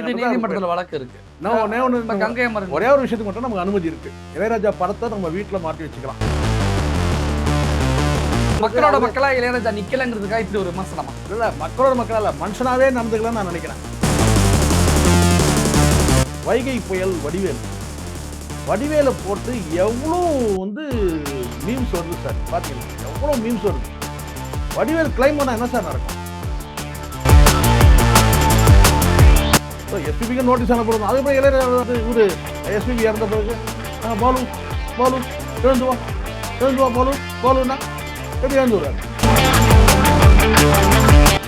இது நீதிமன்றத்தில் வழக்கு இருக்கு. நான் ஒண்ணு இப்ப கங்கை அமரன் ஒரே ஒரு விஷயத்துக்கு மட்டும் நமக்கு அனுமதி இருக்கு. இளையராஜா படத்தை நம்ம வீட்டில் மாட்டி வச்சுக்கலாம். மக்களோட மக்களா இளையராஜா நிக்கலங்கிறதுக்காக இப்படி ஒரு விமர்சனமா? இல்ல மக்களோட மக்கள் இல்ல மனுஷனாவே நடந்துக்கலாம்னு நான் நினைக்கிறேன். வைகை புயல் வடிவேல். வடிவேலை போட்டு எவ்வளோ வந்து மீம்ஸ் வருது சார் பார்த்தீங்களா எவ்வளோ மீம்ஸ் வருது. வடிவேல் கிளைம் பண்ணால் என்ன சார் நடக்கும்? எஸ்பிபிக்கு நோட்டீஸ் அனுப்புறது அதுக்கப்புறம் இளைஞர் வந்து இவரு? எஸ்பிபி இறந்த பிறகு. பாலு பாலு எழுந்து வா. எழுந்து வா பாலு பாலுன்னா எப்படி எழுந்து வர்றாரு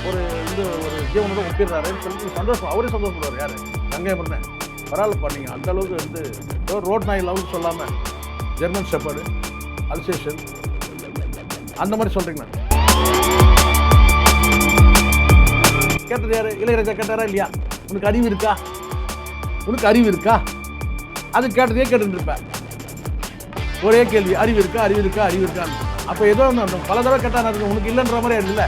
ஒரு இது ஒரு ஜீவனோட ஒப்பிடுறாருன்னு சொல்லி சந்தோஷம் அவரே சந்தோஷப்படுவார். யாரு? கங்கை மன்னன் பரவாயில்லப்பா நீங்கள் அந்த அளவுக்கு வந்து ஏதோ ரோட் நாய் லெவலுக்கு சொல்லாமல் ஜெர்மன் ஷெப்பர்டு அல்சேஷன் அந்த மாதிரி சொல்கிறீங்களா கேட்டது யார்? இளையராஜா கேட்டாரா இல்லையா? உனக்கு அறிவு இருக்கா? உனக்கு அறிவு இருக்கா? அது கேட்டதே கேட்டுட்டு இருப்பேன் ஒரே கேள்வி அறிவு இருக்கா அறிவு இருக்கா அறிவு இருக்கான்னு அப்போ ஏதோ பல தடவை கேட்டா நான் உனக்கு இல்லைன்ற மாதிரி இல்லை.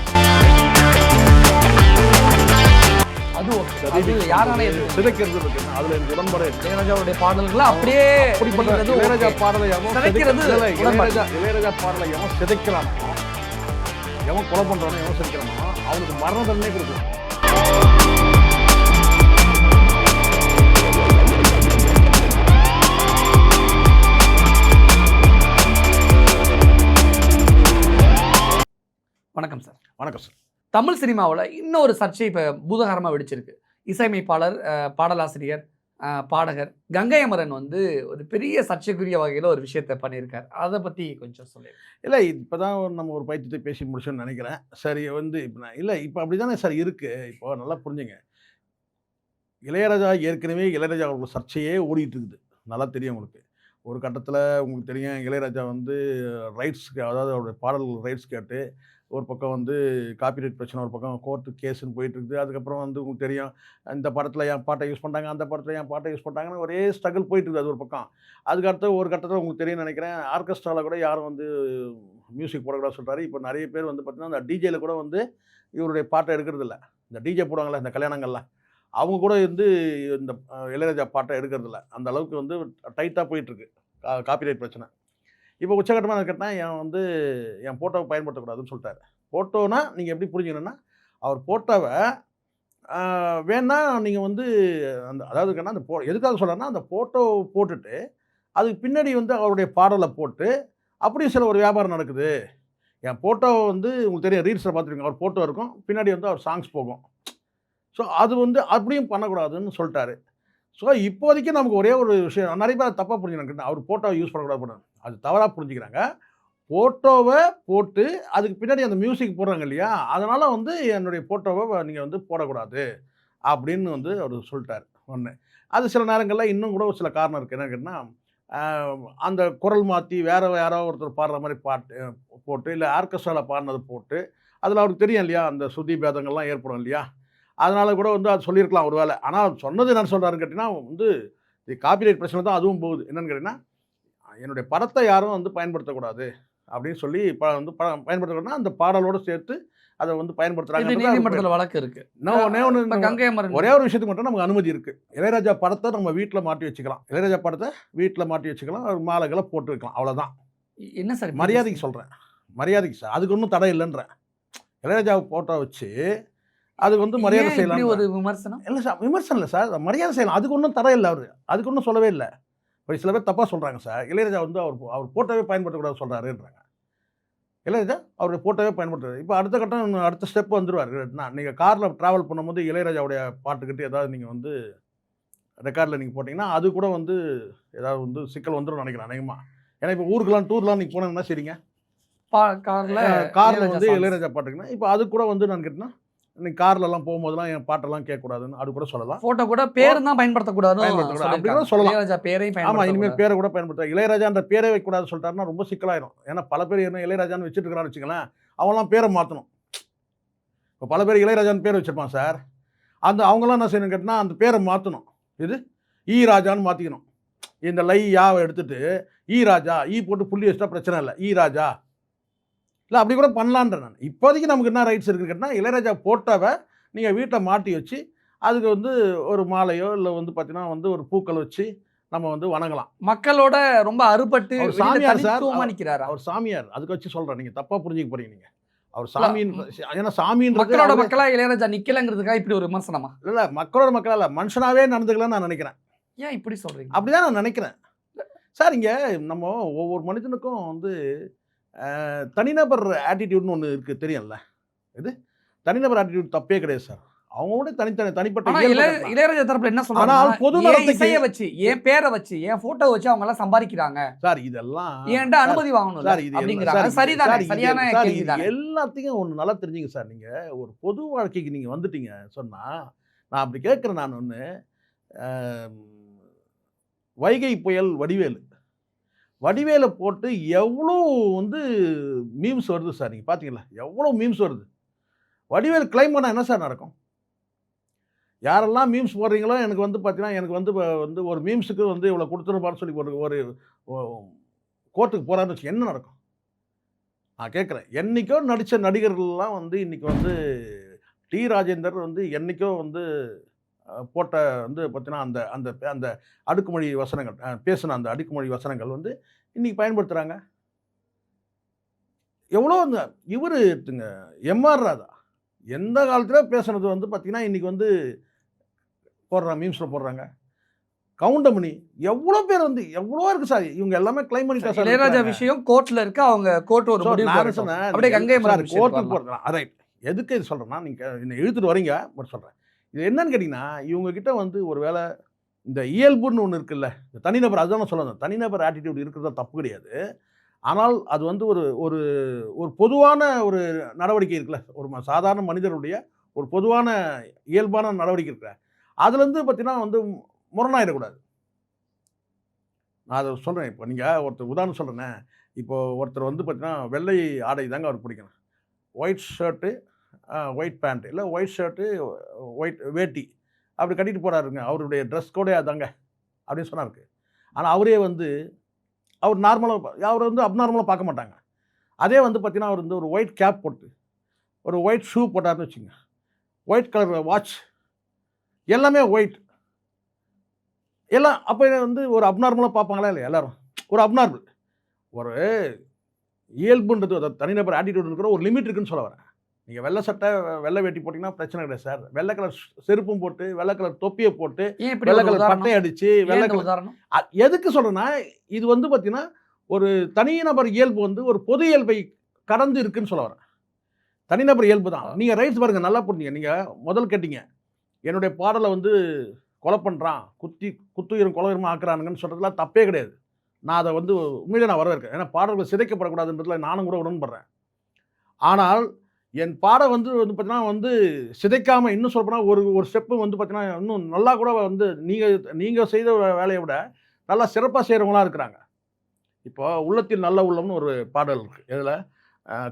இளையராஜாவுடைய பாடல்களை அப்படியே இளையராஜா. பாடலை இளையராஜா பாடலை எவன் சிதைக்கிறானோ? எவன் கொலை பண்றானோ எவன் சிதைக்கிறானோ அவனுக்கு மரண தண்டனை கொடுக்கும் வணக்கம் சார் தமிழ் சினிமாவில் இன்னொரு சர்ச்சை இப்போ பூதகரமாக வெடிச்சிருக்கு. இசையமைப்பாளர் பாடலாசிரியர் பாடகர் கங்கை அமரன் வந்து ஒரு பெரிய சர்ச்சைக்குரிய வகையில் ஒரு விஷயத்தை பண்ணியிருக்கார். அதை பற்றி கொஞ்சம் சொல்லிடுங்க இல்லை இப்போ தான் நம்ம ஒரு பைத்தியத்தை பேசி முடிச்சோன்னு நினைக்கிறேன். சரி வந்து இப்போ நான் இல்லை இப்போ அப்படி தானே சார் இருக்குது இப்போ நல்லா புரிஞ்சுங்க. இளையராஜா ஏற்கனவே இளையராஜா அவர்கள் சர்ச்சையே ஓடிட்டு இருக்குது. நல்லா தெரியும் உங்களுக்கு. ஒரு கட்டத்தில் உங்களுக்கு தெரியும் இளையராஜா வந்து ரைட்ஸ்க்கு அதாவது அவருடைய பாடல்கள் ரைட்ஸ் கேட்டு ஒரு பக்கம் வந்து காப்பிரைட் பிரச்சனை ஒரு பக்கம் கோர்ட்டு கேஸுன்னு போயிட்டுருக்குது. அதுக்கப்புறம் வந்து உங்களுக்கு தெரியும் இந்த படத்தில் என் பாட்டை யூஸ் பண்ணுறாங்க அந்த படத்தில் என் பாட்டை யூஸ் பண்ணுறாங்கன்னு ஒரே ஸ்ட்ரகிள் போயிட்டுருக்குது அது ஒரு பக்கம். அதுக்கடுத்து ஒரு கட்டத்தில் உங்களுக்கு தெரியும்னு நினைக்கிறேன் ஆர்கெஸ்ட்ராவில் கூட யாரும் வந்து மியூசிக் போடக்கூடாது சொல்கிறாரு இப்போ நிறைய பேர் வந்து பார்த்திங்கன்னா அந்த டிஜேல கூட வந்து இவருடைய பாட்டை எடுக்கிறதில்ல இந்த டிஜே போடுவாங்கள்ல இந்த கல்யாணங்கள்லாம் அவங்க கூட வந்து இந்த இளையராஜா பாட்டை எடுக்கிறதில்ல அந்த அளவுக்கு வந்து டைட்டாக போயிட்டுருக்கு. காப்பிரைட் பிரச்சனை. இப்போ உச்சகட்டமாக இருக்கட்டினா என் வந்து என் ஃபோட்டோவை பயன்படுத்தக்கூடாதுன்னு சொல்லிட்டாரு. ஃபோட்டோனா நீங்கள் எப்படி புரிஞ்சுக்கணுன்னா அவர் ஃபோட்டோவை வேணா நீங்கள் வந்து அந்த அதாவது கேட்டால் அந்த போ எதுக்காக சொல்கிறேன்னா அந்த ஃபோட்டோ போட்டுட்டு அதுக்கு பின்னாடி வந்து அவருடைய பாடலை போட்டு அப்படியும் சில ஒரு வியாபாரம் நடக்குது. என் ஃபோட்டோ வந்து உங்களுக்கு தெரியும் ரீல்ஸில் பார்த்துருக்கீங்க அவர் ஃபோட்டோ இருக்கும் பின்னாடி வந்து அவர் சாங்ஸ் போகும். ஸோ அது வந்து அப்படியும் பண்ணக்கூடாதுன்னு சொல்லிட்டாரு. ஸோ இப்போதைக்கு நமக்கு ஒரே ஒரு விஷயம் நிறைய பேர் தப்பாக புரிஞ்சுக்கணும் அவர் ஃபோட்டோவை யூஸ் பண்ணக்கூடாது அது தவறாக புரிஞ்சுக்கிறாங்க. ஃபோட்டோவை போட்டு அதுக்கு பின்னாடி அந்த மியூசிக் போடுறாங்க இல்லையா? அதனால் வந்து என்னுடைய ஃபோட்டோவை நீங்கள் வந்து போடக்கூடாது அப்படின்னு வந்து அவர் சொல்லிட்டார் ஒன்று அது சில நேரங்களில் இன்னும் கூட ஒரு சில காரணம் இருக்குது என்னன்னு கேட்டால் அந்த குரல் மாற்றி வேறு யாரோ ஒருத்தர் பாடுற மாதிரி பாட்டு போட்டு இல்லை ஆர்கெஸ்ட்ராவில் பாடினது போட்டு அதில் அவருக்கு தெரியும் இல்லையா? அந்த சுதி பேதங்கள்லாம் ஏற்படும் இல்லையா? அதனால் கூட வந்து அது சொல்லியிருக்கலாம் ஒரு வேலை ஆனால் சொன்னது என்ன சொல்கிறாருன்னு கேட்டிங்கன்னா வந்து இது காப்பிரைட் பிரச்சனை தான் அதுவும் போகுது. என்னென்னு கேட்டிங்கன்னா என்னுடைய படத்தை யாரும் வந்து பயன்படுத்தக்கூடாது அப்படின்னு சொல்லி ப வந்து ப பயன்படுத்தக்கூடாதுன்னா அந்த பாடலோடு சேர்த்து அதை வந்து இது பயன்படுத்துகிறாங்க நீதிமன்றத்தில் வழக்கு இருக்கு. ஒரே ஒரு விஷயத்துக்கு மட்டும் நமக்கு அனுமதி இருக்கு. இளையராஜா படத்தை நம்ம வீட்டில் மாட்டி வச்சுக்கலாம். இளையராஜா படத்தை வீட்டில் மாட்டி வச்சுக்கலாம். ஒரு மாலைகளை போட்டு வைக்கலாம். அவ்வளோதான் என்ன சார் மரியாதைக்கு சொல்கிறேன் மரியாதைக்கு சார். அதுக்கு ஒன்றும் தடை இல்லைன்றேன். இளையராஜா போட்டோ வச்சு அதுக்கு வந்து மரியாதை செய்யலாம் ஒரு விமர்சனம்? இல்லை சார் விமர்சனம் இல்லை சார். மரியாதை செய்யலாம். அதுக்கு ஒன்றும் தடை இல்லை அவர். அதுக்கு ஒன்றும் சொல்லவே இல்லை. இப்போ சில பேர் தப்பாக சொல்கிறாங்க சார். இளையராஜா வந்து அவர் அவர் போட்டோவே பயன்படுத்தக்கூடாது சொல்கிறாருன்றாங்க இளையராஜா அவருடைய போட்டோவே பயன்படுத்துறாரு இப்போ அடுத்த கட்டம் அடுத்த ஸ்டெப் வந்துருவார். நீங்கள் காரில் ட்ராவல் பண்ணும்போது இளையராஜாவுடைய பாட்டுக்கிட்டு ஏதாவது நீங்கள் வந்து ரெக்கார்டில் நீங்கள் போட்டிங்கன்னா அது கூட வந்து ஏதாவது வந்து சிக்கல் வந்துடும் நினைக்கிறேன் அநேகமாக ஏன்னா இப்போ ஊருக்கெல்லாம் டூர்லாம் நீங்கள் போனீங்கன்னா சரிங்க. பா- கார்ல காரில் வந்து. இளையராஜா பாட்டுக்குன்னா இப்போ அது கூட வந்து நான் கேட்டேன்னா நீங்கள் கார்லலாம் போகும்போதெல்லாம் என் பாட்டெல்லாம் கேட்கக்கூடாதுன்னு அது கூட சொல்லலாம். போட்டோ கூட பேரு தான் பயன்படுத்தக்கூடாதுன்னு பயன்படுத்தக்கூடாது. அப்படி கூட. சொல்லலாம். இளையராஜா பேரையும் ஆமா இனிமேல் பேரை கூட பயன்படுத்த இளையராஜான்ற பேரை வைக்கக்கூடாது சொல்லிட்டாருன்னா ரொம்ப சிக்கலாயிரும். ஏன்னா பல பேர் என்ன இளையராஜான்னு வச்சுட்டு இருக்கிறான்னு வச்சுங்களேன் அவன்லாம் பேரை மாற்றணும் இப்போ பல பேர் இளையராஜான்னு பேர் வச்சிருப்பான் சார். அந்த அவங்களாம் என்ன செய்யணும் கேட்டினா அந்த பேரை மாற்றணும் இது? ஈ ராஜான்னு மாற்றிக்கணும் இந்த லை யாவை எடுத்துட்டு ஈ ராஜா ஈ போட்டு புள்ளி வச்சிட்டா பிரச்சனை இல்லை. ஈ ராஜா இல்லை அப்படி கூட பண்ணலான்ற நான். இப்போதைக்கு நமக்கு என்ன ரைட்ஸ் இருக்குன்னு கேட்டால் இளையராஜா போட்டோவை நீங்கள் வீட்டில் மாட்டி வச்சு அதுக்கு வந்து ஒரு மாலையோ இல்லை வந்து பார்த்தீங்கன்னா வந்து ஒரு பூக்கள் வச்சு நம்ம வந்து வணங்கலாம். மக்களோட ரொம்ப அறுபட்டு சாமியார் சார். தனித்துவமா அவர் சாமியார். அதுக்கு வச்சு சொல்கிறேன் நீங்கள் தப்பாக புரிஞ்சுக்க போறீங்க நீங்கள் அவர் சாமியின் ஏன்னா சாமின்றது மக்களோட மக்களா இளையராஜா நிக்கலங்கிறதுக்காக இப்படி ஒரு விமர்சனமா? இல்ல மக்களோட மக்கள் இல்ல மனுஷனாவே நடந்துக்கலாம்னு நான் நினைக்கிறேன். ஏன் இப்படி சொல்றீங்க? அப்படிதான் நான் நினைக்கிறேன். சார் இங்க நம்ம ஒவ்வொரு மனிதனுக்கும் வந்து தனிநபர் ஆட்டிடியூட்னு ஒன்று இருக்கு தெரியும்ல? இது தனிநபர் ஆட்டிடியூட் தப்பே கிடையாது சார். அவங்களோட தனித்தனி தனிப்பட்ட. இளையராஜா தரப்புல என்ன சொல்றாங்க பொது இசைய வச்சு என் பேரை வச்சு என் போட்டோ வச்சு அவங்க எல்லாம் சம்பாதிக்கிறாங்க. சார் இதெல்லாம் ஏன்டா அனுமதி வாங்கணும் சார் இது அப்படிங்கிறாங்க. சரிதானே? சரியான கேள்விதானே? எல்லாத்தையும் ஒன்று நல்லா தெரிஞ்சுங்க சார். நீங்க ஒரு பொது வாழ்க்கைக்கு நீங்க வந்துட்டீங்க சொன்னா நான் அப்படி கேட்குறேன் நான் ஒன்று வைகை புயல் வடிவேலு. வடிவேலை போட்டு எவ்வளோ வந்து மீம்ஸ் வருது சார் நீங்கள் பார்த்தீங்களா எவ்வளோ மீம்ஸ் வருது? வடிவேல் கிளைம் பண்ணால் என்ன சார் நடக்கும்? யாரெல்லாம் மீம்ஸ் போடுறீங்களோ எனக்கு வந்து பார்த்தீங்கன்னா எனக்கு வந்து வந்து ஒரு மீம்ஸுக்கு வந்து இவ்வளோ கொடுத்துருப்பான்னு சொல்லி ஒரு ஒரு கோர்ட்டுக்கு போகிறான்னு வச்சு என்ன நடக்கும்? நான் கேட்குறேன். என்றைக்கோ நடித்த நடிகர்கள்லாம் வந்து இன்றைக்கி வந்து டி. ராஜேந்தர் வந்து என்னைக்கோ வந்து போட்ட வந்து பார்த்தீங்கன்னா அந்த அந்த அந்த அடுக்குமொழி வசனங்கள் பேசின அந்த அடுக்குமொழி வசனங்கள் வந்து இன்னைக்கு பயன்படுத்துகிறாங்க எவ்வளோ அந்த இவர் எடுத்துங்க எம்ஆர் ராதா எந்த காலத்தில் பேசுனது வந்து பார்த்தீங்கன்னா இன்னைக்கு வந்து போடுறாங்க மீம்ஸில் போடுறாங்க. கவுண்டமணி எவ்வளோ பேர் வந்து எவ்வளோ இருக்கு சார் இவங்க எல்லாமே கிளைம் பண்ணி பேச இளையராஜா. விஷயம் கோர்ட்ல இருக்கு அவங்க கோர்ட் ஒரு அப்படியே கங்கை சார், கோர்ட்டுக்கு. போறது ரைட். எதுக்கு இது சொல்றேன்னா நீங்க என்னை இழுத்துட்டு வரீங்க பட் சொல்றேன். இது என்னன்னு கேட்டிங்கன்னா இவங்கக்கிட்ட வந்து ஒரு வேளை இந்த இயல்புன்னு ஒன்று இருக்குல்ல இந்த தனிநபர் அதுதான் நான் சொல்ல தனிநபர் ஆட்டிடியூட் இருக்கிறது தப்பு கிடையாது. ஆனால் அது வந்து ஒரு ஒரு ஒரு பொதுவான ஒரு நடவடிக்கை இருக்குல்ல. ஒரு ம- சாதாரண மனிதருடைய ஒரு பொதுவான இயல்பான நடவடிக்கை இருக்குல்ல. அதுலேருந்து பார்த்தீங்கன்னா வந்து முரணாயிடக்கூடாது. நான் அதை சொல்கிறேன் இப்போ நீங்கள் ஒருத்தர் உதாரணம் சொல்கிறேன்னே இப்போது ஒருத்தர் வந்து பார்த்தீங்கன்னா வெள்ளை ஆடை தாங்க அவருக்கு பிடிக்கணும். ஒயிட் ஷர்ட்டு ஒயிட் பேண்ட் இல்லை ஒயிட் ஷர்ட்டு ஒயிட் வேட்டி. அப்படி கட்டிட்டு போகிறாருங்க அவருடைய ட்ரெஸ் கோடே அதாங்க. அப்படின்னு சொன்னாருக்கு ஆனால் அவரே வந்து அவர் நார்மலாக அவர் வந்து அப்நார்மலாக பார்க்க மாட்டாங்க. அதே வந்து பார்த்தீங்கன்னா அவர் வந்து ஒரு ஒயிட் கேப் போட்டு ஒரு ஒயிட் ஷூ போட்டார்னு வச்சுங்க. ஒயிட் கலர் வாட்ச் எல்லாமே ஒயிட் எல்லாம் அப்போ வந்து ஒரு அப்நார்மலாக பார்ப்பாங்களா இல்லை எல்லோரும்? ஒரு அப்நார்மல் ஒரு இயல்புன்றது தனிநபர் ஆட்டிடியூட் இருக்கிற ஒரு லிமிட் இருக்குன்னு சொல்ல வரேன். நீங்கள் வெள்ளை சட்டை வெள்ளை வேட்டி போட்டிங்கன்னா பிரச்சனை கிடையாது சார். வெள்ளை கலர் செருப்பும் போட்டு வெள்ளை கலர் தொப்பியை போட்டு வெள்ளை கலர் உதாரணம்? பட்டை அடிச்சு ஏன் வெள்ளை கலர் எதுக்கு சொல்றேன்னா இது வந்து பார்த்தீங்கன்னா ஒரு தனிநபர் இயல்பு வந்து ஒரு பொது இயல்பை கடந்து இருக்குன்னு சொல்ல வரேன். தனிநபர் இயல்பு தான். நீங்கள் ரைட்ஸ் பாருங்க நல்லா புரிஞ்சுங்க. நீங்கள் முதல் கேட்டீங்க என்னுடைய பாடலை வந்து கொலை பண்ணுறான் குத்தி குத்துயிரும் கொலையுரமாக ஆக்குறானுங்கன்னு சொல்கிறதுலாம் தப்பே கிடையாது. நான் அதை வந்து உண்மையிலே நான் வரவேற்கிறேன். ஏன்னா பாடல்கள் சிதைக்கப்படக்கூடாதுன்றதுல நானும் கூட உடன்படுறேன். ஆனால் என் பாடம் வந்து வந்து பார்த்தீங்கன்னா வந்து சிதைக்காமல் இன்னும் சொல்லப்போனால் ஒரு ஒரு ஸ்டெப்பு வந்து பார்த்தீங்கன்னா இன்னும் நல்லா கூட வந்து நீங்கள் நீங்கள் செய்த வேலையை விட நல்லா சிறப்பாக செய்கிறவங்களாம் இருக்கிறாங்க. இப்போ உள்ளத்தில் நல்ல உள்ளம்னு ஒரு பாடல் இருக்குது இதில்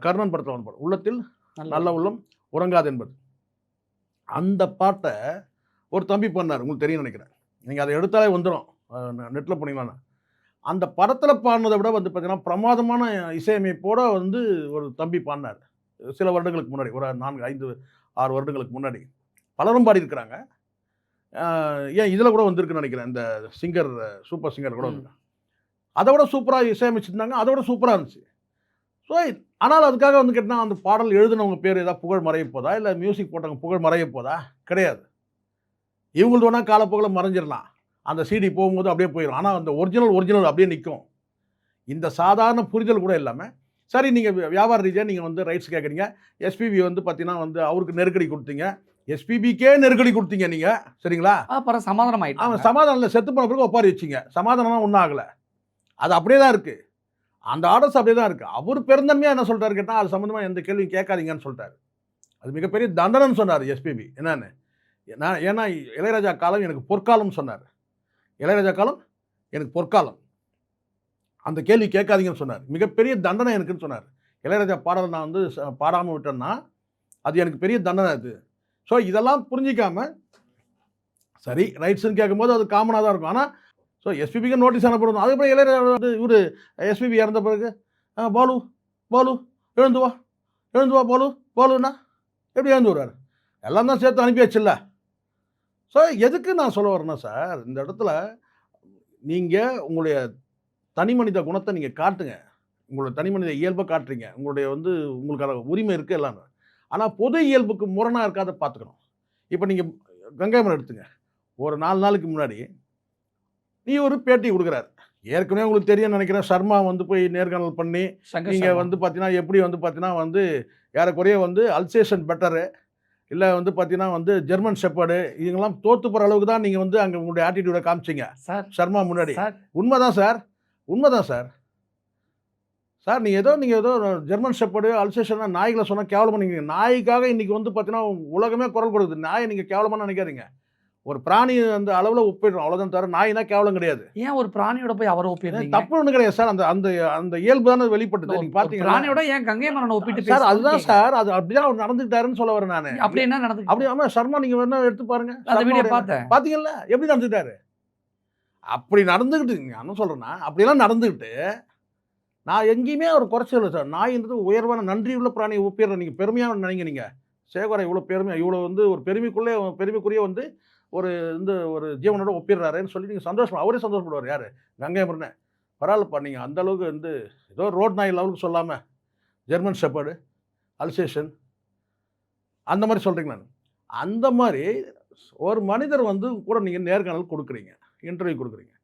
கர்ணன் படத்தில் ஒன்று பாடல். உள்ளத்தில் நல்ல உள்ளம். உறங்காது என்பது. அந்த பாட்டை ஒரு தம்பி பண்ணார் உங்களுக்கு தெரியும் நினைக்கிறேன். நீங்கள் அதை எடுத்தாலே வந்துடும் நெட்டில் போனீங்கன்னா. அந்த படத்தில் பாடினதை விட வந்து பார்த்தீங்கன்னா பிரமாதமான இசையமைப்போட வந்து ஒரு தம்பி பாடினார். சில வருடங்களுக்கு முன்னாடி ஒரு நான்கு ஐந்து ஆறு வருடங்களுக்கு முன்னாடி பலரும் பாடியிருக்கிறாங்க. ஏன் இதில் கூட வந்திருக்குன்னு நினைக்கிறேன். இந்த சிங்கர் சூப்பர் சிங்கர் கூட. வந்து அதை விட சூப்பராக இசையமைச்சிருந்தாங்க அதை விட சூப்பராக இருந்துச்சு. ஸோ ஆனால் அதுக்காக வந்து கேட்டால் அந்த பாடல் எழுதினவங்க பேர் ஏதாவது புகழ் மறைய போதா? இல்லை மியூசிக் போட்டவங்க புகழ் மறைய போதா? கிடையாது. இவங்களது வேணால் காலப்போக்கில் மறைஞ்சிடலாம். அந்த சிடி போகும்போது அப்படியே போயிடும் ஆனால் அந்த ஒரிஜினல் ஒரிஜினல் அப்படியே நிற்கும். இந்த சாதாரண புரிதல் கூட இல்லாமல் சரி நீங்கள் வியாபார ரீதியாக நீங்கள் வந்து ரைட்ஸ் கேட்குறீங்க எஸ்பிபி வந்து பார்த்தீங்கன்னா வந்து அவருக்கு நெருக்கடி கொடுத்தீங்க. எஸ்பிபிக்கே நெருக்கடி கொடுத்தீங்க நீங்கள் சரிங்களா? அப்புறம் சமாதானம் அவன் ஆயிட்டாங்க சமாதானம் செத்து போன பிறகு ஒப்பாரி வச்சிங்க. சமாதானம்லாம் ஒன்றும் ஆகலை. அது அப்படியே தான் இருக்குது அந்த ஆர்டர்ஸ் அப்படியே தான் இருக்குது அவர் பெருந்தன்மையாக என்ன சொல்கிறாரு கேட்டால் அது சம்மந்தமாக எந்த கேள்வியும் கேட்காதீங்கன்னு சொல்லிட்டாரு அது மிகப்பெரிய தண்டனைன்னு சொன்னார் எஸ்பிபி என்னன்னு? நான் ஏன்னா இளையராஜா காலம் எனக்கு பொற்காலம்னு சொன்னார். இளையராஜா காலம் எனக்கு பொற்காலம். அந்த கேள்வி கேட்காதீங்கன்னு சொன்னார். மிகப்பெரிய தண்டனை எனக்குன்னு சொன்னார். இளையராஜா பாடல் நான் வந்து ச- விட்டேன்னா அது எனக்கு பெரிய தண்டனை அது. ஸோ இதெல்லாம் புரிஞ்சிக்காம சரி ரைட்ஸ்ன்னு கேட்கும்போது அது காமனாக தான் இருக்கும். ஆனால் ஸோ எஸ்பிபிக்கு நோட்டீஸ் அனுப்பணும் அதுக்கப்புறம் இளையராஜா வந்து இவர் எஸ்பிபி இறந்த பிறகு பாலு பாலு எழுந்து வா எழுந்து வா பாலு பாலுண்ணா எப்படி எழுந்து வருவார்? எல்லாம் தான் சேர்த்து அனுப்பியாச்சுல்ல ஸோ எதுக்கு நான் சொல்ல வரேன்னா சார் இந்த இடத்துல நீங்கள் உங்களுடைய தனி மனித குணத்தை நீங்கள் காட்டுங்க. உங்களோட தனி மனித இயல்பை காட்டுறீங்க. உங்களுடைய வந்து உங்களுக்கான உரிமை இருக்குது எல்லாமே. ஆனால் பொது இயல்புக்கு முரணாக இருக்காத பார்த்துக்கணும். இப்போ நீங்கள் கங்கைமரம் எடுத்துங்க. ஒரு நாலு நாளுக்கு முன்னாடி நீ ஒரு பேட்டி கொடுக்குறாரு. ஏற்கனவே உங்களுக்கு தெரியும் நினைக்கிறேன். சர்மா வந்து போய் நேர்காணல் பண்ணி நீங்கள். வந்து பார்த்தீங்கன்னா எப்படி வந்து பார்த்தீங்கன்னா வந்து ஏறக்குறைய வந்து அல்சேஷன் பெட்டரு இல்லை வந்து பார்த்தீங்கன்னா வந்து ஜெர்மன் ஷெப்பர்டு இவங்கெல்லாம் தோத்து போகிற அளவுக்கு தான் நீங்கள் வந்து அங்கே உங்களுடைய ஆட்டிடியூடை காமிச்சிங்க. சார் சர்மா முன்னாடி. உண்மைதான் சார். உண்மைதான் சார். சார் நீங்கள் ஏதோ நீங்கள் ஏதோ ஜெர்மன் ஷெப்பர்டு அல்சேஷன்னா நாய்களை சொன்னால் கேவலமாக நீங்கள் நாய்க்காக இன்றைக்கி வந்து பார்த்தீங்கன்னா உலகமே குரல் கொடுக்குது. நாயை நீங்கள் கேவலமாக நினைக்காதீங்க. ஒரு பிராணி அந்த அளவில் ஒப்பிடுறோம் அவ்வளோதான் தவிர நாய்னா கேவலம் கிடையாது. ஏன் ஒரு பிராணியோட போய் அவரை ஒப்பிடுறீங்க? தப்பு ஒன்றும் கிடையாது சார். அந்த அந்த அந்த இயல்பு தானே வெளிப்பட்டது. நீங்கள் பார்த்தீங்கன்னா பிராணியோட ஏன் கங்கை மரனை ஒப்பிட்டு சார்? அதுதான் சார். அது அப்படிதான் அவர் நடந்துக்கிட்டாருன்னு சொல்ல வரேன் நான். அப்படி என்ன நடந்து அப்படி ஆமா சர்மா நீங்க வேணா எடுத்து பாருங்க. அந்த வீடியோ பார்த்தேன். பாத்தீங்கல்ல? எப்படி நடந்துக்கிட்டாரு அப்படி நடந்துக்கிட்டு நான் என்ன அப்படிலாம் நடந்துக்கிட்டு நான் எங்கேயுமே ஒரு குறைச்சல் சார். நாயின்றது உயர்வான நன்றி உள்ள பிராணியை ஒப்பிடுற நீங்கள் பெருமையாக நினைங்க நீங்கள் சேகரா இவ்வளோ பெருமையாக இவ்வளோ வந்து ஒரு பெருமைக்குள்ளே பெருமைக்குரிய வந்து ஒரு இந்த ஒரு ஜீவனோட ஒப்பிடுறாருன்னு சொல்லி நீங்கள் சந்தோஷம் அவரே சந்தோஷப்படுவார். யார்? கங்கை முருனே பரவாயில்லப்பா நீங்கள் அந்தளவுக்கு வந்து ஏதோ ரோட் நாய் லெவலுக்கு சொல்லாமல் ஜெர்மன் ஷெப்பர்டு அல்சேஷன் அந்த மாதிரி சொல்கிறீங்க நான் அந்த மாதிரி ஒரு மனிதர் வந்து கூட நீங்கள் நேர்காணல் கொடுக்குறீங்க. இன்டர்வியூ கொடுக்குறீங்க.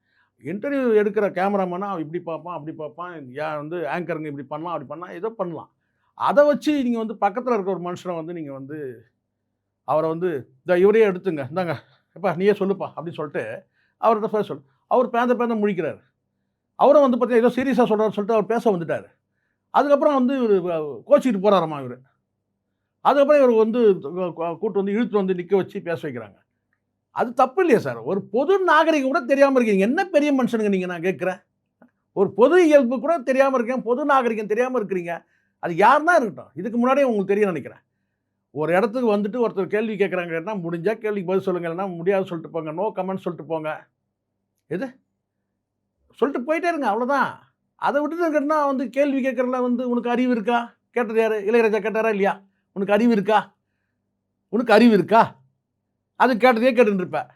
இன்டர்வியூ எடுக்கிற கேமராமேனா அவன் இப்படி பார்ப்பான் அப்படி பார்ப்பான். ஏன் வந்து ஆங்கருங்க இப்படி பண்ணலாம் அப்படி பண்ணலாம் ஏதோ பண்ணலாம். அதை வச்சு நீங்கள் வந்து பக்கத்தில் இருக்க ஒரு மனுஷனை வந்து நீங்கள் வந்து அவரை வந்து இந்த இவரே எடுத்துங்க. இந்தாங்க. எப்பா நீயே சொல்லுப்பா அப்படின்னு சொல்லிட்டு அவர்கிட்ட பேச சொல்லு. அவர் பேந்த பேந்த முழிக்கிறார். அவரும் வந்து பார்த்தீங்கன்னா ஏதோ சீரியஸாக சொல்கிறார் சொல்லிட்டு அவர் பேச வந்துட்டார். அதுக்கப்புறம் வந்து இவர் கோச்சிக்கிட்டு போகிறாராமா இவர். அதுக்கப்புறம் இவர் வந்து கூட்டு வந்து இழுத்து வந்து நிற்க வச்சு பேச வைக்கிறாங்க. அது தப்பு இல்லையா சார்? ஒரு பொது நாகரிகம் கூட தெரியாமல் இருக்கீங்க. என்ன பெரிய மனுஷனுங்க நீங்கள் நான் கேட்குறேன்? ஒரு பொது இயல்பு கூட தெரியாமல் இருக்கேன் பொது நாகரிகம் தெரியாமல் இருக்கிறீங்க. அது யாருன்னா இருக்கட்டும். இதுக்கு முன்னாடியே உங்களுக்கு தெரியும் நினைக்கிறேன். ஒரு இடத்துக்கு வந்துட்டு ஒருத்தர் கேள்வி கேட்குறாங்க கேட்டால் முடிஞ்சால் கேள்விக்கு பதில் சொல்லுங்கள் என்ன முடியாது சொல்லிட்டு போங்க. நோ கமெண்ட் சொல்லிட்டு போங்க. எது? சொல்லிட்டு போயிட்டே இருங்க. அவ்வளோதான் அதை விட்டுட்டு கேட்டால் வந்து கேள்வி கேட்குறதுல வந்து உனக்கு அறிவு இருக்கா? கேட்டது யார்? இளையராஜா கேட்டாரா இல்லையா? உனக்கு அறிவு இருக்கா? உனக்கு அறிவு இருக்கா? அது கேட்டதே கேட்டுருப்பேன்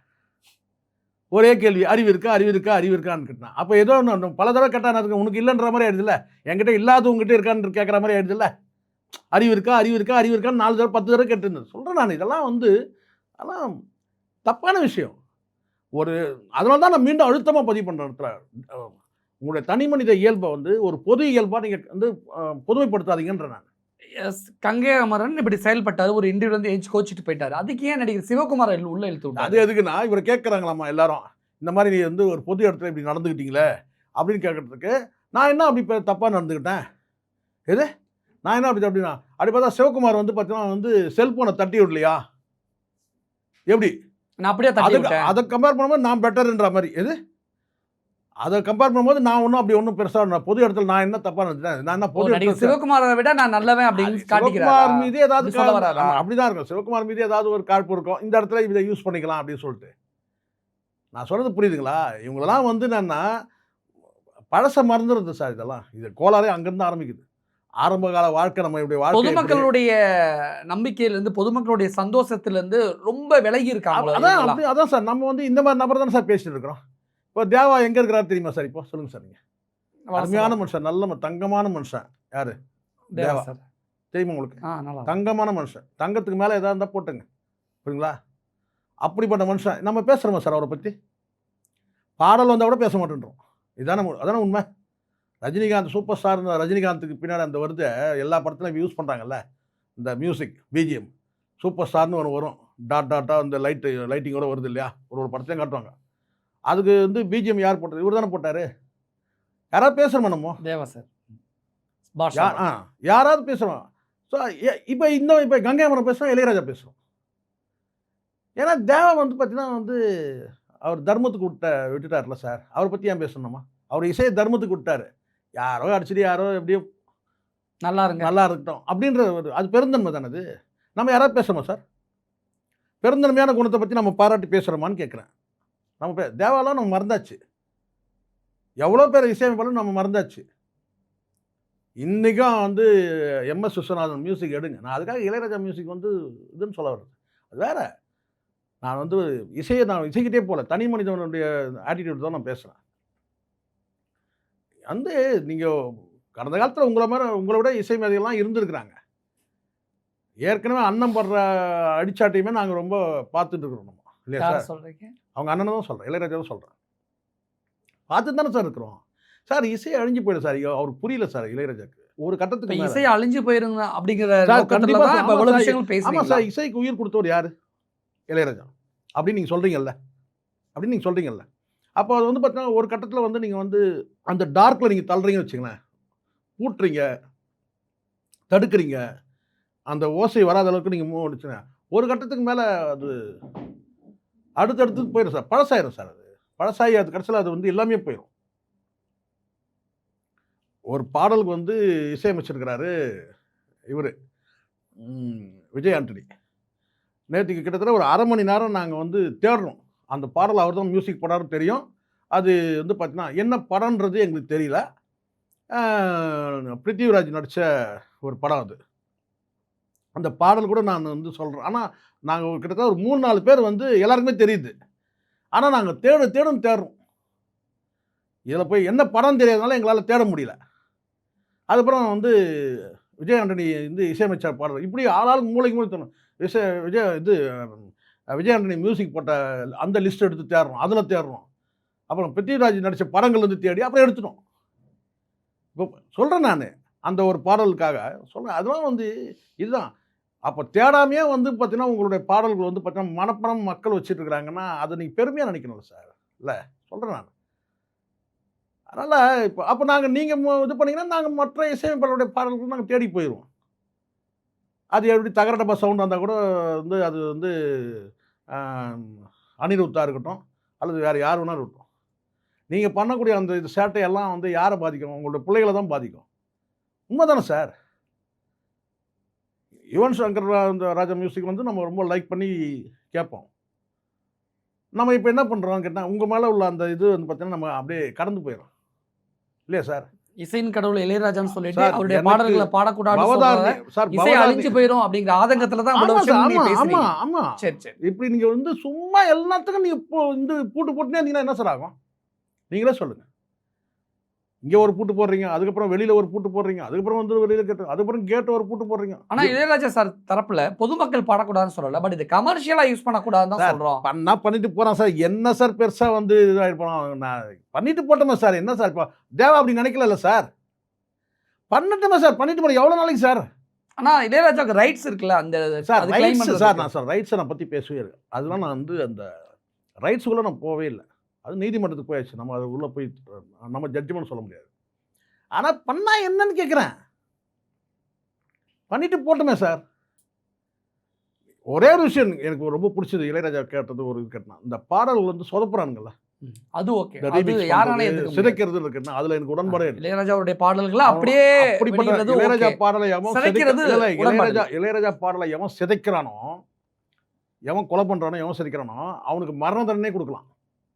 ஒரே கேள்வி அறிவு இருக்கா அறிவு இருக்கா அறிவு இருக்கான்னு கேட்டான். அப்போ ஏதோ ஒன்று பல தடவை கேட்டான் அதுக்கு உனக்கு இல்லைன்ற மாதிரி ஆயிடுதுல்ல? என்கிட்ட இல்லாத உங்ககிட்ட இருக்கான்னு கேட்குற மாதிரி ஆயிடுதுல்ல? அறிவு இருக்கா அறிவு இருக்கா அறிவு இருக்கான்னு நாலு தடவை பத்து தடவை கேட்டுருந்தது சொல்கிறேன் நான். இதெல்லாம் வந்து அதெல்லாம் தப்பான விஷயம். ஒரு அதனால தான் நான் மீண்டும் அழுத்தமாக பதிவு பண்ணுற இடத்துல. உங்களுடைய தனி மனித இயல்பை வந்து ஒரு பொது இயல்பாக நீங்கள் வந்து பொதுமைப்படுத்தாதீங்கன்ற நான். எஸ், கங்கை அமரன் இப்படி செயல்பட்டாரு. ஒரு இன்டர்வியூ வந்து ஏஞ்சி கோச்சிட்டு போயிட்டாரு. அதுக்கு ஏன் நடிகர் சிவகுமார் உள்ள இழுத்து அது விட்டாரு எதுக்குன்னா இவரை கேட்குறாங்களாம்மா எல்லாரும். இந்த மாதிரி நீ வந்து ஒரு பொது இடத்துல இப்படி நடந்துக்கிட்டீங்களே அப்படின்னு கேட்கறதுக்கு நான் என்ன அப்படி இப்போ தப்பாக நடந்துக்கிட்டேன் எது? நான் என்ன அப்படி அப்படின்னா அப்படி பார்த்தா சிவகுமார் வந்து பார்த்தீங்கன்னா வந்து செல்ஃபோனை தட்டி விடலையா? எப்படி? நான் அப்படியே அதுக்கு அதை கம்பேர் பண்ணும்போது நான் பெட்டர்ன்ற மாதிரி. எது? அதை கம்பேர் பண்ணும்போது நான் ஒன்றும் அப்படி ஒன்றும் பெருசாக நான் பொது இடத்துல நான் என்ன தப்பாக நடந்துட்டேன் நான் என்ன பொது இடத்துல சிவகுமாரை விட நான் நல்லவன் அப்படின்னு சிவகுமார் மீது ஏதாவது அப்படி அப்படிதான் இருக்கும். சிவகுமார் மீது ஏதாவது ஒரு காழ்ப்பு இருக்கும். இந்த இடத்துல இதை யூஸ் பண்ணிக்கலாம் அப்படின்னு சொல்லிட்டு. நான் சொல்றது புரியுதுங்களா? இவங்களெல்லாம் வந்து என்னன்னா பழச மறந்துடுது சார் இதெல்லாம். இது கோளாறே அங்கேருந்து ஆரம்பிக்குது. ஆரம்ப கால வாழ்க்கை நம்ம இப்படி வாழ்க்கை பொதுமக்களுடைய நம்பிக்கையில இருந்து பொதுமக்களுடைய சந்தோஷத்துல இருந்து ரொம்ப விலகி இருக்காங்க அதான் அதான் சார். நம்ம வந்து இந்த மாதிரி நபர் தானே சார் பேசிட்டு இருக்கிறோம். இப்போ தேவா எங்க இருக்கிறாரு தெரியுமா சார் இப்போ? சொல்லுங்க சார் நீங்க. அருமையான மனுஷன் நல்ல தங்கமான மனுஷன். யாரு? தேவா. தெரியுமா உங்களுக்கு? தங்கமான மனுஷன். தங்கத்துக்கு மேலே எதாவது இருந்தால் போட்டுங்க. புரியுங்களா அப்படிப்பட்ட மனுஷன். நம்ம பேசுகிறோமா சார் அவரை பற்றி பாடல் வந்தால் கூட பேச மாட்டேன்றோம். இதானே அதானே உண்மை? ரஜினிகாந்த் சூப்பர் ஸ்டார் ரஜினிகாந்துக்கு பின்னாடி அந்த வருது எல்லா படத்துலையும் யூஸ் பண்ணுறாங்கல்ல இந்த மியூசிக் பிஜிஎம் சூப்பர் ஸ்டார்னு ஒன்று வரும். டாட் டாட்டாக இந்த லைட்டு லைட்டிங்கோட வருது இல்லையா? ஒரு ஒரு படத்தையும் காட்டுவாங்க. அதுக்கு வந்து பிஜிஎம் யார் போட்டது? இவர் தானே போட்டார். யாராவது பேசுகிறோமா நம்ம? தேவா சார். பாஷா ஆ யாராவது பேசுகிறோம் ஸோ இப்போ இந்த இப்போ கங்கை அமரம் பேசுகிறோம் இளையராஜா பேசுகிறோம் ஏன்னா தேவா வந்து பார்த்தீங்கன்னா வந்து அவர் தர்மத்துக்கு விட்ட விட்டுட்டார்ல சார். அவரை பற்றி ஏன் பேசணுமா? அவர் இசையை தர்மத்துக்கு விட்டாரு. யாரோ அடிச்சுட்டு யாரோ எப்படியோ நல்லா இருங்க. நல்லா இருக்கட்டும். அப்படின்ற ஒரு அது பெருந்தன்மை தானே அது? நம்ம யாராவது பேசுகிறோமா சார்? பெருந்தன்மையான குணத்தை பற்றி நம்ம பாராட்டி பேசுகிறோமான்னு கேட்குறேன் நம்ம பே தேவாலாம் நம்ம மறந்தாச்சு. எவ்வளோ பேர் இசையமைப்பாலும் நம்ம மறந்தாச்சு. இன்றைக்கும் வந்து எம்எஸ் விஸ்வநாதன் மியூசிக் எடுங்க. நான் அதுக்காக இளையராஜா மியூசிக் வந்து இதுன்னு சொல்ல வர்றது. அது வேறு. நான் வந்து இசையை நான் இசைக்கிட்டே போகல. தனி மனிதனுடைய ஆட்டிடியூட் தான் நான் பேசுகிறேன் வந்து நீங்கள் கடந்த காலத்தில் உங்களை மாதிரி உங்களை விட இசை மேதைகள்லாம் இருந்திருக்கிறாங்க. ஏற்கனவே அன்னம் படுற அடிச்சாட்டையுமே நாங்கள் ரொம்ப பார்த்துட்டு இருக்கிறோம் நம்ம. இல்லையா சார்? யார் சொல்றீங்க? அவங்க அண்ணனை தான் சொல்கிறேன் இளையராஜா தான் சொல்கிறேன் பார்த்துட்டு தானே சார் இருக்கிறோம். சார் இசை அழிஞ்சு போயிடும் சார். ஐயோ அவருக்கு புரியல சார் இளையராஜாக்கு. ஒரு கட்டத்துக்கு. இசை அழிஞ்சு போயிருங்க அப்படிங்கிற ஆமாம் சார். இசைக்கு உயிர் கொடுத்தவர் யார்? இளையராஜா. அப்படின்னு நீங்கள் சொல்கிறீங்கல்ல அப்படின்னு நீங்கள் சொல்கிறீங்கல்ல அப்போ அது வந்து பார்த்தீங்கன்னா ஒரு கட்டத்தில் வந்து நீங்கள் வந்து அந்த டார்க்கில் நீங்கள் தள்ளுறீங்கன்னு வச்சுங்களேன் பூட்டுறீங்க தடுக்கிறீங்க. அந்த ஓசை வராத அளவுக்கு நீங்கள் மூவ் ஒரு கட்டத்துக்கு மேலே அது அடுத்தடுத்து போயிடும் சார். பழசாயிரும் சார் அது. பழசாயி அது கடைசியில் அது வந்து எல்லாமே போயிடும் ஒரு பாடலுக்கு வந்து இசையமைச்சிருக்கிறாரு இவர். விஜய் ஆண்டனி. நேற்றுக்கு கிட்டத்தட்ட ஒரு அரை மணி நேரம் நாங்கள் வந்து தேடுறோம் அந்த பாடல் அவர் தான் மியூசிக் போடாரு தெரியும். அது வந்து பார்த்தீங்கன்னா என்ன படம்ன்றது எங்களுக்கு தெரியல. பிருத்திவிராஜ் நடித்த ஒரு படம் அது. அந்த பாடல் கூட நான் வந்து சொல்கிறேன் ஆனால் நாங்கள் கிட்டத்தட்ட ஒரு மூணு நாலு பேர் வந்து எல்லாருக்குமே தெரியுது. ஆனால் நாங்கள் தேடு தேடும் தேடுறோம். இதில் போய் என்ன படம் தெரியாதனால எங்களால் தேட முடியல. அதுக்கப்புறம் வந்து விஜய் ஆண்டனி வந்து இசையமைச்சர் பாடல். இப்படி ஆளாளுக்கு மூளைக்கு மூலம் தோணும். விஜய் விஜய் இது விஜய் ஆண்டனி மியூசிக் போட்ட அந்த லிஸ்ட் எடுத்து தேடுறோம். அதில் தேடுறோம். அப்புறம் பிருத்திவிராஜ் நடித்த படங்கள் வந்து தேடி அப்புறம் எடுத்துட்டோம். இப்போ சொல்கிறேன் நான். அந்த ஒரு பாடலுக்காக சொல்கிறேன் அதெல்லாம் வந்து இதுதான். அப்போ தேடாமையே வந்து பார்த்தீங்கன்னா உங்களுடைய பாடல்கள் வந்து பார்த்தீங்கன்னா மனப்பணம் மக்கள் வச்சுட்டு இருக்கிறாங்கன்னா அதை நீங்கள் பெருமையாக நினைக்கணும்ல சார் இல்லை? சொல்கிறேன் நான். அதனால் இப்போ அப்போ நாங்கள் நீங்கள் இது பண்ணீங்கன்னா நாங்கள் மற்ற இசையமைப்பாளருடைய பாடல்கள் நாங்கள் தேடி போயிடுவோம் அது எப்படி தகர டப்பா சவுண்ட் வந்தால் கூட வந்து அது வந்து அனிருத்தாக இருக்கட்டும் அல்லது வேறு யார் வேணாலும் இருக்கட்டும். நீங்கள் பண்ணக்கூடிய அந்த இது சேட்டையெல்லாம் வந்து யாரை பாதிக்கும்? உங்களோட பிள்ளைகளை தான் பாதிக்கும். உண்மை தானே சார் யுவன் சங்கர் ராஜா மியூசிக் வந்து நம்ம ரொம்ப லைக் பண்ணி கேட்போம். நம்ம இப்போ என்ன பண்ணுறோம் கேட்டால் உங்கள் மேலே உள்ள அந்த இது வந்து பார்த்தீங்கன்னா நம்ம அப்படியே கடந்து போயிடும் இல்லையா சார்? இசையின் கடவுள் இளையராஜான்னு சொல்லிட்டு அவருடைய பாடல்களை பவதாரணி சார் இசை அழிஞ்சு போயிரும் அப்படிங்கிற ஆதங்கத்துல தான் ஆமா ஆமா சரி சரி. இப்படி நீங்க வந்து சும்மா எல்லாத்துக்கும் நீங்க இப்போ இந்த பூட்டு போட்டுனே இருந்தீங்கன்னா என்ன சார் ஆகும்? நீங்களே சொல்லுங்க. இங்க ஒரு பூட்டு போடுறீங்க அதுக்கப்புறம் வெளியில ஒரு பூட்டு போடுறீங்க அதுக்கப்புறம் வந்து வெளியில கேட்டு அதுக்கப்புறம் கேட் ஒரு பூட்டு போடுறீங்க. ஆனா இளையராஜா சார் தரப்புல பொதுமக்கள் பாடக்கூடாதுன்னு சொல்லல பட் இது கமர்ஷியலா யூஸ் பண்ணக்கூடாதுன்னு தான் சார், சொல்றோம். பண்ணா பண்ணிட்டு போறான் சார். என்ன சார் பெருசா வந்து இதாகிருப்பான் நான் பண்ணிட்டு போட்டோமே சார்? என்ன சார் இப்போ தேவா அப்படி நினைக்கல சார்? பண்ணட்டுமே சார்? பண்ணிட்டு போறேன் எவ்வளவு நாளைக்கு சார்? ஆனா இளையராஜாவுக்கு ரைட்ஸ் இருக்குல்ல அந்த சார் ரைட்ஸ். சார் நான் சார் ரைட்ஸை நான் பற்றி பேசவே இல்லை அதெல்லாம் நான் வந்து அந்த ரைட்ஸுக்குள்ளே நான் போகவே இல்லை. அது நீதிமன்றத்துக்கு போயாச்சு. நம்ம அது உள்ளே போய் நம்ம ஜட்ஜ்மெண்ட் சொல்ல முடியாது. ஆனால் பண்ணா என்னன்னு கேட்குறேன் பண்ணிட்டு போட்டுமே சார். ஒரே ஒரு விஷயம் எனக்கு ரொம்ப பிடிச்சது. இளையராஜா கேட்டது ஒரு கேட்டேன் இந்த பாடல் வந்து சொதப்புறானுங்கல்ல. ம், அது ஓகே. சிதைக்கிறது இருக்குன்னா அதில் எனக்கு உடன்பாடே இளையராஜாவுடைய பாடல்களை அப்படியே அப்படிப்பட்ட இளையராஜா. பாடலை எவன் சிதைக்கிறது இளையராஜா இளையராஜா பாடலை எவன் சிதைக்கிறானோ எவன் கொலை பண்றானோ எவன் சிதைக்கிறானோ அவனுக்கு மரண தண்டனை கொடுக்கலாம்.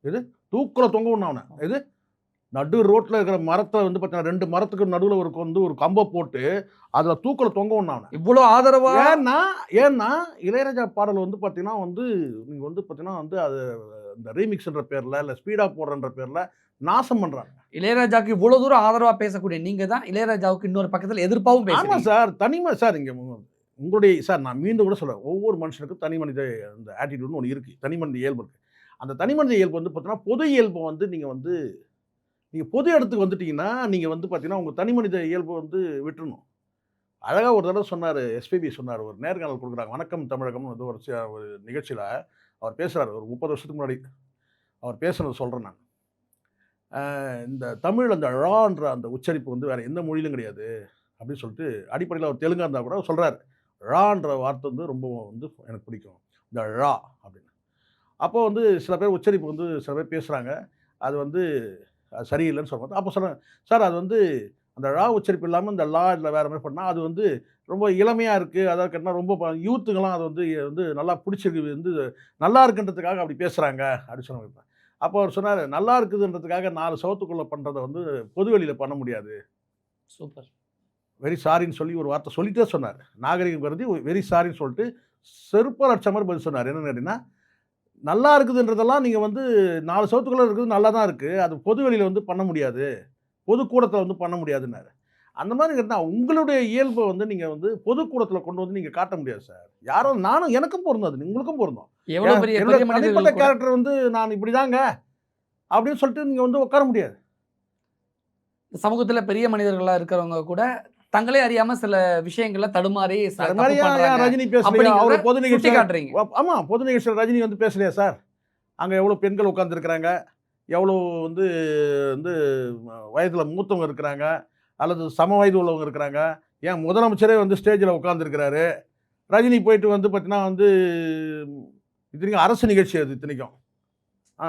இது தூக்குல தொங்க விடணும் அவனை. இது நடு ரோட்ல இருக்கிற மரத்தை வந்து பார்த்தீங்கன்னா ரெண்டு மரத்துக்கு நடுவில் ஒரு வந்து ஒரு கம்பை போட்டு அதுல தூக்குல தொங்க அவனை. இவ்வளவு ஆதரவா? ஏன்னா ஏன்னா இளையராஜா பாடல் வந்து பார்த்தீங்கன்னா வந்து நீங்க வந்து பார்த்தீங்கன்னா வந்து அது இந்த ரீமிக்ஸ்ன்ற பேர்ல இல்லை ஸ்பீடா போடுறன்ற பேர்ல நாசம் பண்றாங்க. இளையராஜாக்கு இவ்வளவு தூரம் ஆதரவா பேசக்கூடிய நீங்க தான் இளையராஜாவுக்கு இன்னொரு பக்கத்துல எதிர்ப்பாவும் ஆமா பேசுறீங்க. சார் தனிமை சார் இங்க உங்க- உங்களுடைய சார் நான் மீண்டும் கூட சொல்றேன் ஒவ்வொரு மனுஷனுக்கும் தனி மனித அந்த ஆட்டிடியூட்னு ஒன்று இருக்கு. தனி மனித இயல்பு இருக்கு. அந்த தனி மனித இயல்பு வந்து பார்த்தீங்கன்னா பொது இயல்பை வந்து நீங்கள் வந்து நீங்கள் பொது இடத்துக்கு வந்துட்டீங்கன்னா நீங்கள் வந்து பார்த்தீங்கன்னா உங்கள் தனி மனித இயல்பை வந்து விட்டுறணும். அழகாக ஒரு தடவை சொன்னார் எஸ்பிபி சொன்னார் ஒரு நேர்காணல் கொடுக்குறாங்க. வணக்கம் தமிழகம்னு வந்து ஒரு ஒரு நிகழ்ச்சியில் அவர் பேசுகிறார் ஒரு முப்பது வருஷத்துக்கு முன்னாடி. அவர் பேசுனது சொல்கிறேன் நான். இந்த தமிழ் அந்த ழான்ற அந்த உச்சரிப்பு வந்து வேறு எந்த மொழியிலும் கிடையாது அப்படின்னு சொல்லிட்டு அடிப்படையில் அவர் தெலுங்காக இருந்தால் கூட சொல்கிறார் ழான்ற வார்த்தை வந்து ரொம்ப வந்து எனக்கு பிடிக்கும். இந்த ழா அப்படின்னு. அப்போ வந்து சில பேர் உச்சரிப்பு வந்து சில பேர் பேசுகிறாங்க அது வந்து அது சரியில்லைன்னு சொல்லுவாங்க அப்போ சொல்கிறேன் சார் அது வந்து அந்த ழா உச்சரிப்பு இல்லாமல் இந்த லா இல்லை வேறு மாதிரி பண்ணால் அது வந்து ரொம்ப இளமையாக இருக்குது அதாவது கேட்டால் ரொம்ப யூத்துக்கெல்லாம் அது வந்து வந்து நல்லா பிடிச்சிருக்கு. வந்து நல்லா இருக்குன்றதுக்காக அப்படி பேசுகிறாங்க அப்படின்னு சொன்னாங்க அப்போ அவர் சொன்னார் நல்லா இருக்குதுன்றதுக்காக நாலு சவத்துக்குள்ளே பண்ணுறதை வந்து பொதுவெளியில் பண்ண முடியாது. சூப்பர். வெரி சாரின்னு சொல்லி ஒரு வார்த்தை சொல்லிட்டே சொன்னார். நாகரிகம் கருதி வெரி சாரின்னு சொல்லிட்டு செருப்பால் அடிச்ச மாதிரி பதில் சொன்னார். என்னன்னு கேட்டிங்கன்னா நல்லா இருக்குதுன்றதெல்லாம் நீங்கள் வந்து நாலு சவுத்துக்குள்ளே இருக்குது நல்லா தான் இருக்குது அது பொது வெளியில் வந்து பண்ண முடியாது. பொதுக்கூடத்தில் வந்து பண்ண முடியாதுன்னாரு. அந்த மாதிரி இருந்தால் உங்களுடைய இயல்பை வந்து நீங்கள் வந்து பொதுக்கூடத்தில் கொண்டு வந்து நீங்கள் காட்ட முடியாது சார். யாரும் நானும் எனக்கும் பொருந்தும் அது உங்களுக்கும் பொருந்தும். தனிப்பட்ட கேரக்டர் வந்து நான் இப்படிதாங்க அப்படின்னு சொல்லிட்டு நீங்கள் வந்து உட்கார முடியாது. சமூகத்துல பெரிய மனிதர்களா இருக்கிறவங்க கூட தங்களே அறியாம சில விஷயங்கள்ல தடுமாறி. ரஜினி அப்படிங்கிறத அவர் பொது நிகழ்ச்சி காட்டுறீங்க ஆமாம் பொது நிகழ்ச்சியில் ரஜினி வந்து பேசலையா சார்? அங்கே எவ்வளோ பெண்கள் உட்காந்துருக்குறாங்க எவ்வளோ வந்து வந்து வயதில் மூத்தவங்க இருக்கிறாங்க? அல்லது சம வயது உள்ளவங்க இருக்கிறாங்க? ஏன் முதலமைச்சரே வந்து ஸ்டேஜில் உட்காந்துருக்கிறாரு ரஜினி போயிட்டு வந்து பார்த்தீங்கன்னா வந்து இத்தனைக்கும் அரசு நிகழ்ச்சி அது இத்தனைக்கும். ஆ.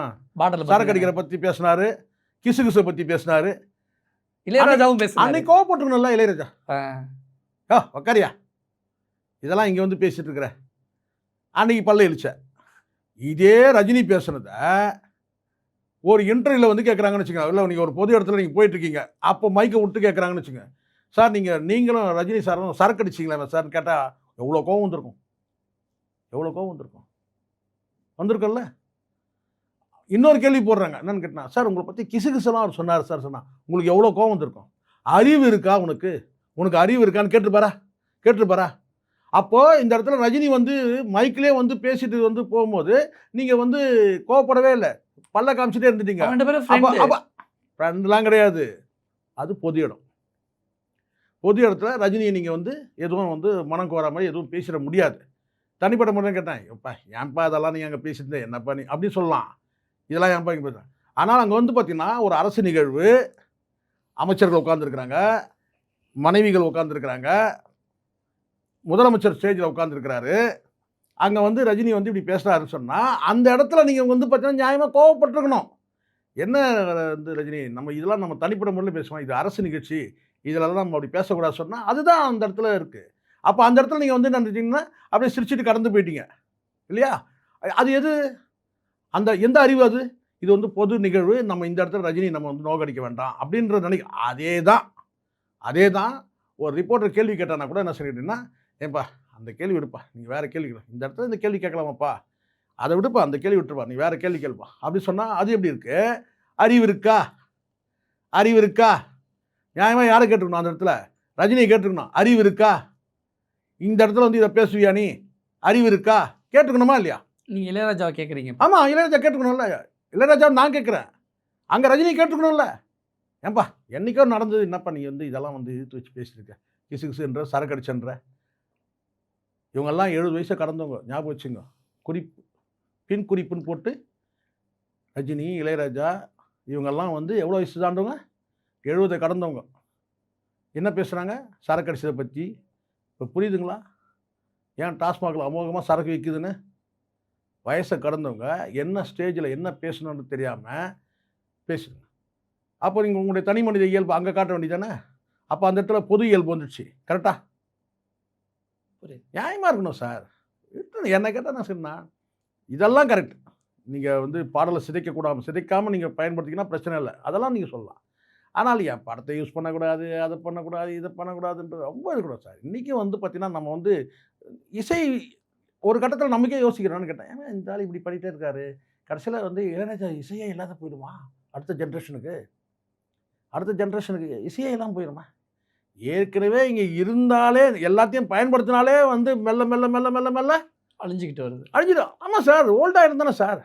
சரக்கு அடிக்கிற பற்றி பேசினாரு கிசு கிசை பற்றி பேசினாரு. இளையராஜாவும் பேசுறாரு. அன்னைக்கு கோவப்பட்டுருக்கணும்ல இளையராஜா. ஆ. உக்காரியா. இதெல்லாம் இங்கே வந்து பேசிட்டு இருக்கிற. அன்னைக்கு பல்ல இழிச்ச. இதே ரஜினி பேசுனத ஒரு இன்டர்வியூவில் வந்து கேட்குறாங்கன்னு வச்சுக்கோங்க. இல்லை நீங்கள் ஒரு பொது இடத்துல நீங்கள் போயிட்டு இருக்கீங்க. அப்போ மைக்கை விட்டு கேட்குறாங்கன்னு வச்சுங்க சார் நீங்கள் நீங்களும் ரஜினி சாரும் சரக்கு அடிச்சிங்களா சார் கேட்டால் எவ்வளோ கோவம் வந்திருக்கும். எவ்வளோ கோவம் வந்திருக்கும். வந்திருக்கும்ல? இன்னொரு கேள்வி போடுறாங்க. என்னன்னு கேட்டா சார் உங்களை பற்றி கிசு கிசுலாம் அவர் சொன்னார் சார் சொன்னா. உங்களுக்கு எவ்வளோ கோவம் வந்திருக்கும்? அறிவு இருக்கா உனக்கு? உனக்கு அறிவு இருக்கான்னு கேட்டுருப்பாரா? கேட்டுருப்பாரா? அப்போ இந்த இடத்துல ரஜினி வந்து மைக்கிலே வந்து பேசிட்டு வந்து போகும்போது நீங்க வந்து கோவப்படவே இல்லை. பல்ல காமிச்சிட்டே இருந்துட்டீங்க. ஃப்ரெண்ட்லாம் கிடையாது. அது பொது இடம். பொது இடத்துல ரஜினியை நீங்கள் வந்து எதுவும் வந்து மனம் கோர மாதிரி எதுவும் பேசிட முடியாது. தனிப்பட்ட முறையில் கேட்டேன் எப்பா ஏன்பா இதெல்லாம் நீங்கள் அங்கே பேசிட்டு என்னப்பா நீ? அப்படி சொல்லலாம். இதெல்லாம் என் பையன் பேசுகிறேன் ஆனால் அங்கே வந்து பார்த்திங்கன்னா ஒரு அரசு நிகழ்வு. அமைச்சர்கள் உட்காந்துருக்குறாங்க மனைவிகள் உட்காந்துருக்குறாங்க முதலமைச்சர் ஸ்டேஜில் உட்காந்துருக்கிறாரு அங்கே வந்து ரஜினி வந்து இப்படி பேசுகிறாருன்னு சொன்னால் அந்த இடத்துல நீங்கள் வந்து பார்த்தீங்கன்னா நியாயமாக கோவப்பட்டிருக்கணும். என்ன வந்து ரஜினி நம்ம இதெல்லாம் நம்ம தனிப்பட்ட முறையில் பேசுவோம். இது அரசு நிகழ்ச்சி. இதிலெல்லாம் நம்ம அப்படி பேசக்கூடாது சொன்னால் அதுதான் அந்த இடத்துல இருக்குது அப்போ அந்த இடத்துல நீங்கள் வந்து நினைச்சீங்கன்னா அப்படியே சிரிச்சிட்டு கடந்து போயிட்டீங்க. இல்லையா? அது எது? அந்த எந்த அறிவு அது? இது வந்து பொது நிகழ்வு. நம்ம இந்த இடத்துல ரஜினி நம்ம வந்து நோக்கடிக்க வேண்டாம் அப்படின்ற நினைக்க அதே தான் அதே தான் ஒரு ரிப்போர்ட்டர் கேள்வி கேட்டானா கூட என்ன சொல்லிட்டீங்கன்னா ஏன்பா அந்த கேள்வி விடுப்பா. நீங்கள் வேறு கேள்வி இந்த இடத்துல இந்த கேள்வி கேட்கலாமாப்பா? அதை விடுப்பா. அந்த கேள்வி விட்டுருப்பா. நீ வேறு கேள்வி கேள்ப்பா. அப்படி சொன்னால் அது எப்படி இருக்கு? அறிவு இருக்கா? அறிவு இருக்கா? நியாயமாக யாரை கேட்டுக்கணும் அந்த இடத்துல? ரஜினியை கேட்டுக்கணும் அறிவு இருக்கா? இந்த இடத்துல வந்து இதை பேசுவியா நீ? அறிவு இருக்கா? கேட்டுக்கணுமா இல்லையா? நீங்கள் இளையராஜாவை கேட்குறீங்க ஆமாம் இளையராஜா கேட்டுக்கணும்ல. இளையராஜா நான் கேட்குறேன் அங்கே ரஜினி கேட்டுக்கணும்ல. ஏன்பா என்றைக்கோ நடந்தது. என்னப்பா நீ வந்து இதெல்லாம் வந்து இழுத்து வச்சு பேசியிருக்க? கிசு கிசுன்ற சரக்கடிச்சன்ற. இவங்கெல்லாம் எழுபது வயசை கடந்தவங்க. ஞாபகம் வச்சுங்க குறிப்பு பின் குறிப்புன்னு போட்டு ரஜினி இளையராஜா இவங்கெல்லாம் வந்து எவ்வளோ வயசு தாண்டவங்க? எழுபதை கடந்தவங்க. என்ன பேசுகிறாங்க சரக்கு அடிச்சதை பற்றி. இப்போ புரியுதுங்களா? ஏன் டாஸ்மாகில் அமோகமாக சரக்கு விற்குதுன்னு வயசை கடந்தவங்க என்ன ஸ்டேஜில் என்ன பேசணும்னு தெரியாமல் பேசுங்க. அப்போ நீங்கள் உங்களுடைய தனி மனித இயல்பு அங்கே காட்ட வேண்டியதானே அப்போ அந்த இடத்துல பொது இயல்பு வந்துடுச்சு. கரெக்டா புரியுது. நியாயமாக இருக்கணும் சார். என்ன கேட்டால் நான் சொன்னேன் இதெல்லாம் கரெக்ட் நீங்கள் வந்து பாடலை சிதைக்கக்கூடாது சிதைக்காமல் நீங்கள் பயன்படுத்திங்கன்னா பிரச்சனை இல்லை. அதெல்லாம் நீங்கள் சொல்லலாம். ஆனால் என் படத்தை யூஸ் பண்ணக்கூடாது அதை பண்ணக்கூடாது இதை பண்ணக்கூடாதுன்றது ரொம்ப இருக்கக்கூடாது சார். இன்றைக்கி வந்து பார்த்தீங்கன்னா நம்ம வந்து இசை ஒரு கட்டத்தில் நமக்கே யோசிக்கிறோன்னு கேட்டேன். ஏன்னா இந்த ஆள் இப்படி பண்ணிகிட்டே இருக்காரு. கடைசியில் வந்து இளையராஜா இசையே இல்லாத போயிடுமா? அடுத்த ஜென்ரேஷனுக்கு? அடுத்த ஜென்ரேஷனுக்கு இசையே இல்லாமல் போயிடுமா ஏற்கனவே இங்கே இருந்தாலே எல்லாத்தையும் பயன்படுத்தினாலே வந்து மெல்ல மெல்ல மெல்ல மெல்ல மெல்ல அழிஞ்சுக்கிட்டு வருது. அழிஞ்சிடும். ஆமாம் சார் ஓல்டாக இருந்தானே சார்.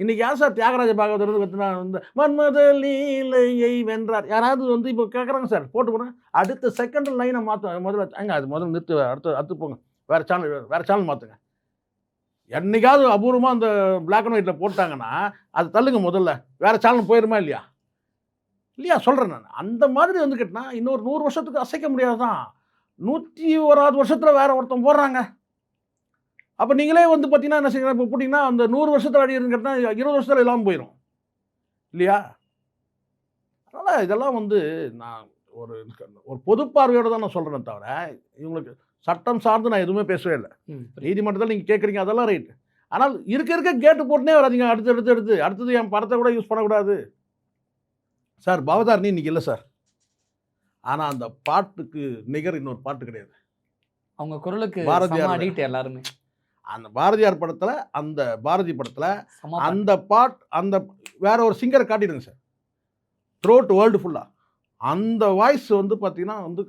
இன்னைக்கு யார் சார் தியாகராஜ பாகவதர் வந்து கத்துனா வந்து மன்மத லீலையை வென்றார். யாராவது வந்து இப்போ கேட்குறாங்க சார் போட்டு போடுங்க அடுத்த செகண்ட் லைனை மாற்ற முதல்ல அங்க அது முதல்ல நிறுத்து அடுத்து அடுத்து போங்க. வேறு சேனல் வேறு சேனல் மாற்றுங்க என்னைக்காவது அபூர்வமாக அந்த பிளாக் அண்ட் ஒயிட்டில் போட்டாங்கன்னா அது தள்ளுங்க முதல்ல. வேறு சேனல் போயிருமா இல்லையா? இல்லையா? சொல்கிறேன் நான். அந்த மாதிரி வந்து கேட்டினா இன்னொரு நூறு வருஷத்துக்கு அசைக்க முடியாது தான் நூற்றி ஓராது வருஷத்தில் வேறு ஒருத்தன் போடுறாங்க. அப்போ நீங்களே வந்து பார்த்தீங்கன்னா என்ன செய்யணும் இப்போ போட்டிங்கன்னா அந்த நூறு வருஷத்தில் அடி கேட்டால் இருபது வருஷத்தில் இல்லாமல் போயிடும் இல்லையா? அதனால் இதெல்லாம் வந்து நான் ஒரு ஒரு பொது பார்வையோடு தான் நான் சொல்கிறேன் தவிர இவங்களுக்கு சட்டம் சார்ந்து நான் எதுவுமே பேசவே இல்லை. நீதிமன்றத்தில் நீங்கள் கேட்குறீங்க அதெல்லாம் ரைட் ஆனால் இருக்க இருக்க கேட்டு போட்டுனே வராதீங்க. அடுத்து அடுத்து அடுத்து. அடுத்தது என் படத்தை கூட யூஸ் பண்ணக்கூடாது. சார் பவதாரணி இன்னைக்கு இல்லை சார். ஆனால் அந்த பாட்டுக்கு நிகர் இன்னொரு பாட்டு கிடையாது. அவங்க குரலுக்கு பாரதியார் எல்லாருமே. அந்த பாரதியார் படத்தில் அந்த பாரதி படத்தில். அந்த பாட் அந்த வேற ஒரு சிங்கரை காட்டிடுங்க சார். த்ரோட் வேர்ல்டு ஃபுல்லாக அந்த வாய்ஸ் வந்து பார்த்தீங்கன்னா வந்து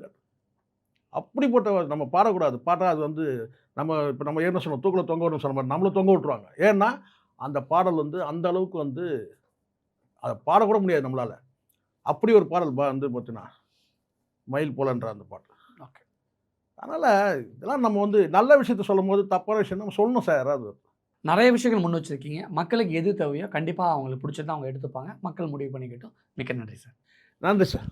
அப்படிப்பட்ட நம்ம பாடக்கூடாது. பாட்டா அது வந்து நம்ம இப்போ நம்ம என்ன சொன்னோம்? தூக்கில் தொங்க விடணும் சொன்ன மாதிரி நம்மளை தொங்க விட்டுருவாங்க. ஏன்னா அந்த பாடல் வந்து அந்த அளவுக்கு வந்து அதை பாடக்கூட முடியாது நம்மளால். அப்படி ஒரு பாடல் பா வந்து பார்த்தீங்கன்னா மயில் போலன்ற அந்த பாட்டு. ஓகே. அதனால் இதெல்லாம் நம்ம வந்து நல்ல விஷயத்த சொல்லும் போது தப்பான விஷயம் நம்ம சொல்லணும் சார் அது. நிறைய விஷயங்கள் முன் வச்சிருக்கீங்க. மக்களுக்கு எது தேவையோ கண்டிப்பாக அவங்களுக்கு பிடிச்சதை அவங்க எடுத்துப்பாங்க. மக்கள் முடிவு பண்ணிக்கட்டும். மிக்க நன்றி சார். நன்றி சார்.